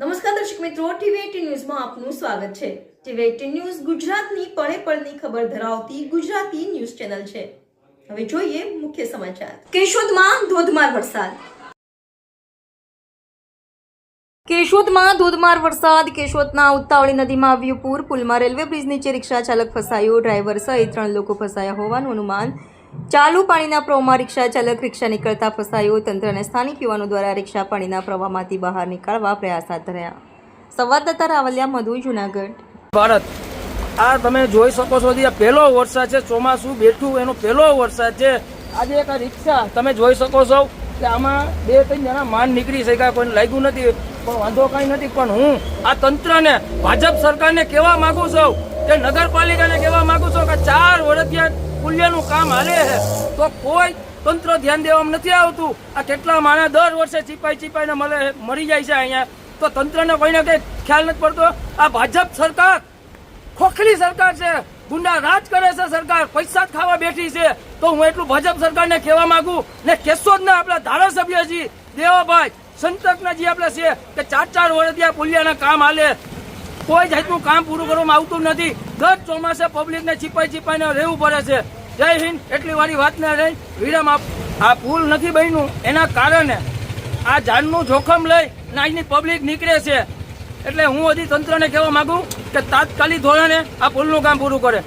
નમસ્કાર દર્શક મિત્રો ટીવી ન્યૂઝમાં આપનું સ્વાગત છે. ટીવી એટીન ન્યૂઝ ગુજરાતની પળે પળની ખબર ધરાવતી ગુજરાતી ન્યૂઝ ચેનલ છે. હવે જોઈએ મુખ્ય સમાચાર. કેશોદમાં ધોધમાર વરસાદ. કેશોદમાં ધોધમાર વરસાદ. કેશોદના ઉત્તાવળી નદીમાં આવ્યું પૂર પુલમાં રેલવે બ્રિજ નીચે રિક્ષા ચાલક ફસાયો, ડ્રાઈવર સહિત ત્રણ લોકો ફસાયા હોવાનું અનુમાન ચાલુ પાણીના પ્રવાહમાં રિક્ષા ચાલક રિક્ષા નીકળતા ફસાયો. તંત્ર સ્થાનિક યુવાનો દ્વારા રિક્ષા પાણીના પ્રવાહમાંથી બહાર નીકળવા પ્રયાસ હાથ ધર્યા. સંવાદદાતા રાવલિયા મધુ, જુનાગઢ. ભારત, આ તમે જોઈ શકો છો આ પહેલો વરસાદ છે, ચોમાસું બેઠું, એનો પહેલો વરસાદ છે. આજે એક રિક્ષા, તમે જોઈ શકો છો કે આમાં બે ત્રણ જણા માન નીકળી શક્યા, કોઈને લાગ્યું નથી, પણ વાંધો કાંઈ નથી, પણ હું આ તંત્રને, ભાજપ સરકારને કહેવા માંગુ છું કે નગરપાલિકાને કહેવા માંગુ છું કે ચાર વર્ષથી પુલ્યનું કામ હાલે છે. તો કોઈ તંત્ર ધ્યાન દેવામાં નથી આવતું. આ કેટલા માણસ દર વર્ષે ચીપાઈ ચીપાઈને મળે મરી જાય છે અહીંયા. તો તંત્રને કોઈને કંઈ ખ્યાલ નથી પડતો. આ ભાજપ સરકાર, ખોખલી સરકાર છે. ગુંડા રાજ કરે છે સરકાર. પૈસા જ ખાવા બેઠી છે. તો હું એટલું ભાજપ સરકારને કહેવા માંગુ ને કેશોદ ના આપણા ધારાસભ્ય જી, દેવાભાઈ, સંતકના જે આપણે છે કે ચાર ચાર વર્ષ ત્યાં પુલિયાના કામ હાલે. કોઈ જાતનું કામ પૂરું કરવામાં આવતું નથી. દર ચોમાસે પબ્લિકને છીપાઈ છીપાઈને રહેવું પડે છે. જય હિન્દ. એટલી વાળી વાત ને રહી. વિરામ આપ આ પુલ નથી બન્યું. એના કારણે આ જાનનું જોખમ લઈ ને આજની પબ્લિક નીકળે છે. એટલે હું હજી તંત્રને કહેવા માગું કે તાત્કાલિક ધોરણે આ પુલનું કામ પૂરું કરે.